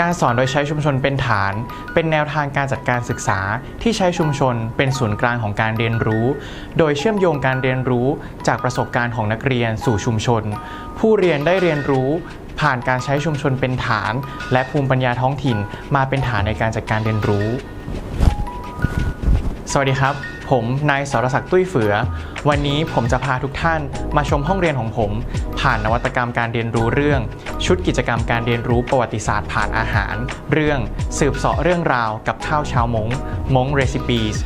การสอนโดยใช้ชุมชนเป็นฐาน เป็นแนวทางการจัดการศึกษาที่ใช้ชุมชนเป็นศูนย์กลางของการเรียนรู้ โดยเชื่อมโยงการเรียนรู้จากประสบการณ์ของนักเรียนสู่ชุมชน ผู้เรียนได้เรียนรู้ผ่านการใช้ชุมชนเป็นฐาน และภูมิปัญญาท้องถิ่นมาเป็นฐานในการจัดการเรียนรู้ สวัสดีครับ ผมนายสรศักดิ์ตุ้ยเฝือ วันนี้ผมจะพาทุกท่านมาชมห้องเรียนของผม ผ่านนวัตกรรมการเรียนรู้เรื่อง ชุดกิจกรรมการเรียนรู้ประวัติศาสตร์ผ่านอาหาร เรื่องสืบเสาะเรื่องราวกับข้าวชาวมงมงเรซิปีส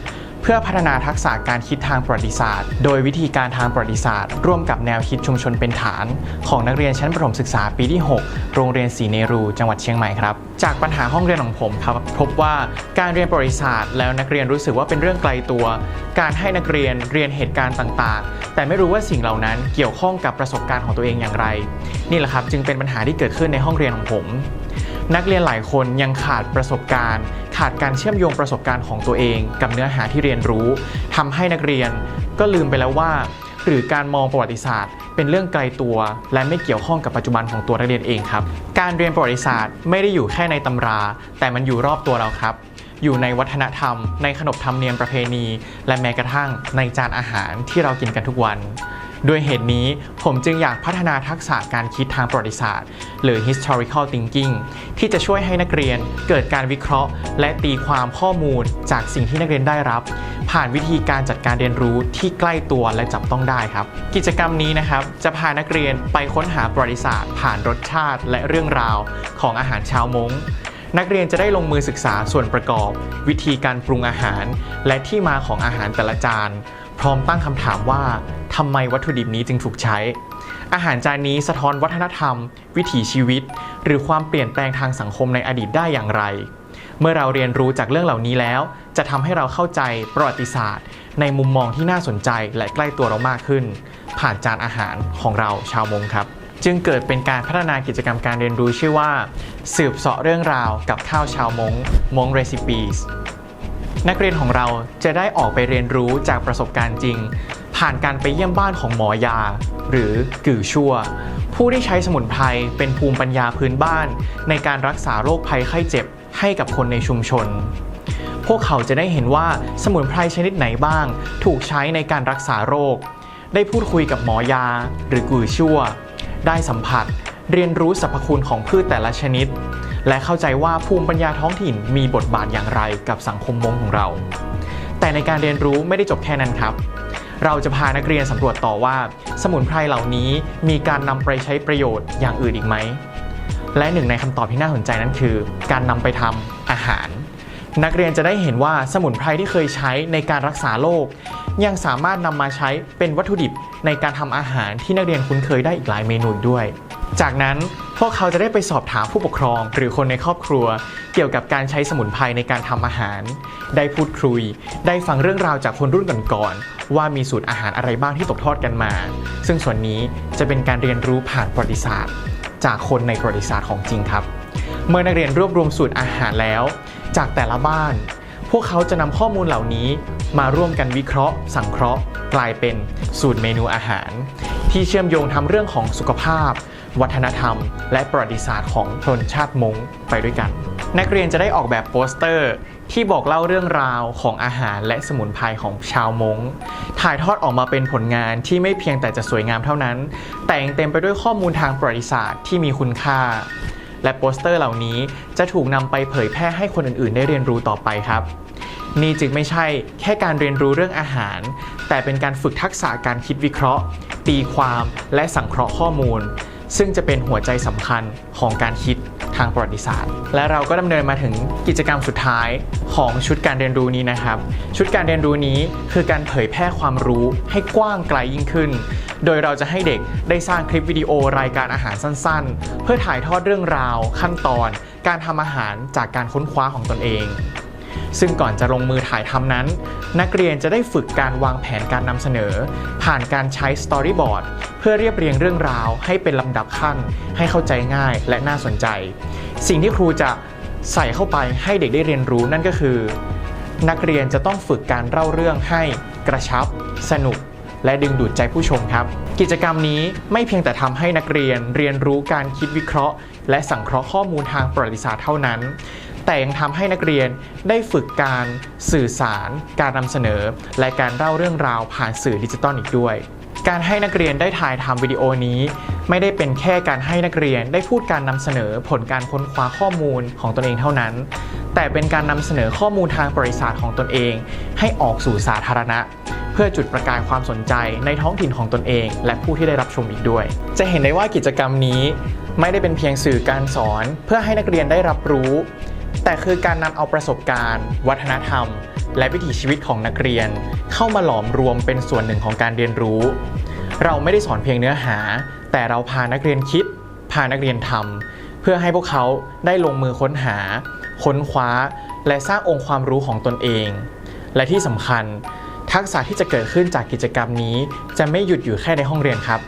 เพื่อพัฒนาทักษะการคิดทางประวัติศาสตร์ โดยวิธีการทางประวัติศาสตร์ ร่วมกับแนวคิดชุมชนเป็นฐาน ของนักเรียนชั้นประถมศึกษาปีที่ 6 โรงเรียนศรีเนรู จังหวัดเชียงใหม่ครับจากปัญหาห้องเรียนของผมครับพบว่าการเรียนประวัติศาสตร์ แล้วนักเรียนรู้สึกว่าเป็นเรื่องไกลตัว การให้นักเรียนเรียนเหตุการณ์ต่างๆ แต่ไม่รู้ว่าสิ่งเหล่านั้นเกี่ยวข้องกับประสบการณ์ของตัวเองอย่างไร นี่แหละครับจึงเป็นปัญหาที่เกิดขึ้นในห้องเรียนของผม นักเรียนหลายคนยังขาดประสบการณ์ ขาดการเชื่อมโยงประสบการณ์ของตัวเอง กับเนื้อหาที่เรียนรู้ทำให้นักเรียนก็ลืมไปแล้วว่า หรือการมองประวัติศาสตร์ เป็นเรื่องไกลตัว และไม่เกี่ยวข้องกับปัจจุบันของตัวนักเรียนเองครับ การเรียนประวัติศาสตร์ไม่ได้อยู่แค่ในตำรา แต่มันอยู่รอบตัวเราครับอยู่ในวัฒนธรรม ในขนบธรรมเนียมประเพณี และแม้กระทั่งในจานอาหารที่เรากินกันทุกวัน ด้วยเหตุนี้ผมจึงอยากพัฒนาทักษะการคิดทางประวัติศาสตร์ หรือ historical thinking ที่จะช่วยให้นักเรียนเกิดการวิเคราะห์ และตีความข้อมูลจากสิ่งที่นักเรียนได้รับ ผ่านวิธีการจัดการเรียนรู้ที่ใกล้ตัวและจับต้องได้ครับ กิจกรรมนี้นะครับจะพานักเรียนไปค้นหาประวัติศาสตร์ ผ่านรสชาติ และเรื่องราวของอาหารชาวมง้งนักเรียนจะได้ลงมือศึกษาส่วนประกอบ วิธีการปรุงอาหาร และที่มาของอาหารแต่ละจาน พร้อมตั้งคำถามว่าทำไมวัตถุดิบนี้จึงถูกใช้ อาหารจานนี้สะท้อนวัฒนธรรม วิถีชีวิต หรือความเปลี่ยนแปลงทางสังคมในอดีตได้อย่างไร เมื่อเราเรียนรู้จากเรื่องเหล่านี้แล้ว จะทำให้เราเข้าใจประวัติศาสตร์ ในมุมมองที่น่าสนใจและใกล้ตัวเรามากขึ้น ผ่านจานอาหารของเราชาวมงครับจึงเกิดเป็นการพัฒนากิจกรรมการเรียนรู้ชื่อว่า สืบเสาะเรื่องราวกับข้าวชาวมงมงเรซิปีส นักเรียนของเราจะได้ออกไปเรียนรู้จากประสบการณ์จริง ผ่านการไปเยี่ยมบ้านของหมอยา หรือกือชั่ว ผู้ที่ใช้สมุนไพรเป็นภูมิปัญญาพื้นบ้าน ในการรักษาโรคภัยไข้เจ็บให้กับคนในชุมชน พวกเขาจะได้เห็นว่าสมุนไพรชนิดไหนบ้าง ถูกใช้ในการรักษาโรค ได้พูดคุยกับหมอยา หรือกือชั่ว ได้สัมผัส เรียนรู้สรรพคุณของพืชแต่ละชนิด และเข้าใจว่าภูมิปัญญาท้องถิ่นมีบทบาทอย่างไรกับสังคมมงของเรา แต่ในการเรียนรู้ไม่ได้จบแค่นั้นครับ เราจะพานักเรียนสำรวจต่อว่า สมุนไพรเหล่านี้มีการนำไปใช้ประโยชน์อย่างอื่นอีกไหม และหนึ่งในคำตอบที่น่าสนใจนั้นคือ การนำไปทำอาหาร นักเรียนจะได้เห็นว่าสมุนไพรที่เคยใช้ในการรักษาโรคยังสามารถนำมาใช้เป็นวัตถุดิบในการทำอาหารที่นักเรียนคุ้นเคยได้อีกหลายเมนูด้วย จากนั้น พวกเขาจะได้ไปสอบถามผู้ปกครอง หรือคนในครอบครัว เกี่ยวกับการใช้สมุนไพรในการทำอาหาร ได้พูดคุย ได้ฟังเรื่องราวจากคนรุ่นก่อนๆว่ามีสูตรอาหารอะไรบ้างที่ตกทอดกันมา ซึ่งส่วนนี้จะเป็นการเรียนรู้ผ่านประวัติศาสตร์ จากคนในประวัติศาสตร์ของจริงครับ เมื่อนักเรียนรวบรวมสูตรอาหารแล้ว จากแต่ละบ้าน พวกเขาจะนำข้อมูลเหล่านี้มาร่วมกันวิเคราะห์ สังเคราะห์ กลายเป็นสูตรเมนูอาหาร ที่เชื่อมโยงทำเรื่องของสุขภาพ วัฒนธรรม และประวัติศาสตร์ของชนชาติมงไปด้วยกัน นักเรียนจะได้ออกแบบโปสเตอร์ ที่บอกเล่าเรื่องราวของอาหารและสมุนไพรของชาวมงถ่ายทอดออกมาเป็นผลงานที่ไม่เพียงแต่จะสวยงามเท่านั้น แต่ยังเต็มไปด้วยข้อมูลทางประวัติศาสตร์ที่มีคุณค่า และโปสเตอร์เหล่านี้จะถูกนำไปเผยแพร่ให้คนอื่นๆ ได้เรียนรู้ต่อไปครับนี่จึงไม่ใช่แค่การเรียนรู้เรื่องอาหาร แต่เป็นการฝึกทักษะการคิดวิเคราะห์ ตีความและสังเคราะห์ข้อมูล ซึ่งจะเป็นหัวใจสำคัญของการคิดทางประวัติศาสตร์ และเราก็ดำเนินมาถึงกิจกรรมสุดท้ายของชุดการเรียนรู้นี้นะครับ ชุดการเรียนรู้นี้คือการเผยแพร่ความรู้ให้กว้างไกลยิ่งขึ้น โดยเราจะให้เด็กได้สร้างคลิปวิดีโอรายการอาหารสั้นๆ เพื่อถ่ายทอดเรื่องราว ขั้นตอน การทำอาหารจากการค้นคว้าของตนเองซึ่งก่อนจะลงมือถ่ายทำนั้น นักเรียนจะได้ฝึกการวางแผนการนำเสนอ ผ่านการใช้สตอรี่บอร์ด พื่อเรียบเรียงเรื่องราว ให้เป็นลำดับขั้น ให้เข้าใจง่ายและน่าสนใจ สิ่งที่ครูจะใส่เข้าไปให้เด็กได้เรียนรู้นั่นก็คือ นักเรียนจะต้องฝึกการเล่าเรื่องให้กระชับ สนุก และดึงดูดใจผู้ชมครับ กิจกรรมนี้ไม่เพียงแต่ทำให้นักเรียนเรียนรู้การคิดวิเคราะห์ และสังเคราะห์ข้อมูลทางประวัติศาสตร์เท่านั้นแต่ยังทำให้นักเรียนได้ฝึกการสื่อสาร การนำเสนอ และการเล่าเรื่องราวผ่านสื่อดิจิตอลอีกด้วย การให้นักเรียนได้ถ่ายทำวิดีโอนี้ ไม่ได้เป็นแค่การให้นักเรียนได้พูดการนำเสนอผลการค้นคว้าข้อมูลของตนเองเท่านั้น แต่เป็นการนำเสนอข้อมูลทางประวัติศาสตร์ของตนเอง ให้ออกสู่สาธารณะเพื่อจุดประกายความสนใจในท้องถิ่นของตนเอง และผู้ที่ได้รับชมอีกด้วย จะเห็นได้ว่ากิจกรรมนี้ ไม่ได้เป็นเพียงสื่อการสอน เพื่อให้นักเรียนได้รับรู้ แต่คือการนำเอาประสบการณ์ วัฒนธรรม และวิถีชีวิตของนักเรียน เข้ามาหลอมรวมเป็นส่วนหนึ่งของการเรียนรู้ เราไม่ได้สอนเพียงเนื้อหา แต่เราพานักเรียนคิด พานักเรียนทำเพื่อให้พวกเขาได้ลงมือค้นหา ค้นคว้า และสร้างองค์ความรู้ของตนเอง และที่สำคัญ ทักษะที่จะเกิดขึ้นจากกิจกรรมนี้ จะไม่หยุดอยู่แค่ในห้องเรียนครับ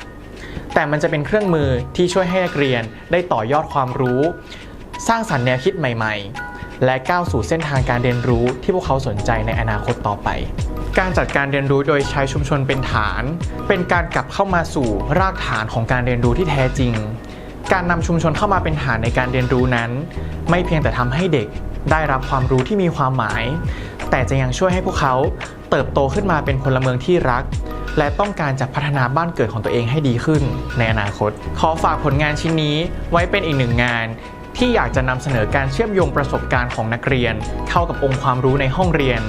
แต่มันจะเป็นเครื่องมือที่ช่วยให้นักเรียนได้ต่อยอดความรู้ สร้างสรรค์แนวคิดใหม่ ๆ และก้าวสู่เส้นทางการเรียนรู้ที่พวกเขาสนใจในอนาคตต่อไป การจัดการเรียนรู้โดยใช้ชุมชนเป็นฐาน เป็นการกลับเข้ามาสู่รากฐานของการเรียนรู้ที่แท้จริง การนำชุมชนเข้ามาเป็นฐานในการเรียนรู้นั้น ไม่เพียงแต่ทำให้เด็กได้รับความรู้ที่มีความหมาย แต่จะยังช่วยให้พวกเขาเติบโตขึ้นมาเป็นพลเมืองที่รัก และต้องการจะพัฒนาบ้านเกิดของตัวเองให้ดีขึ้นในอนาคต ขอฝากผลงานชิ้นนี้ไว้เป็นอีกหนึ่งงาน ที่อยากจะนำเสนอการเชื่อมโยงประสบการณ์ของนักเรียน เข้ากับองค์ความรู้ในห้องเรียน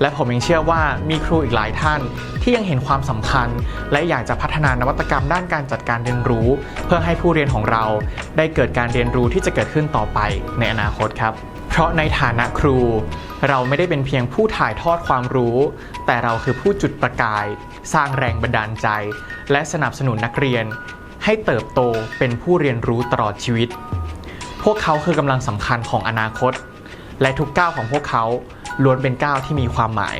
และผมยังเชื่อว่ามีครูอีกหลายท่าน ที่ยังเห็นความสำคัญ และอยากจะพัฒนานวัตกรรมด้านการจัดการเรียนรู้ เพื่อให้ผู้เรียนของเรา ได้เกิดการเรียนรู้ที่จะเกิดขึ้นต่อไปในอนาคตครับ เพราะในฐานะครู เราไม่ได้เป็นเพียงผู้ถ่ายทอดความรู้ แต่เราคือผู้จุดประกาย สร้างแรงบันดาลใจ และสนับสนุนนักเรียน ให้เติบโตเป็นผู้เรียนรู้ตลอดชีวิต พวกเขาคือกำลังสำคัญของอนาคต และทุกก้าวของพวกเขาล้วนเป็นก้าวที่มีความหมาย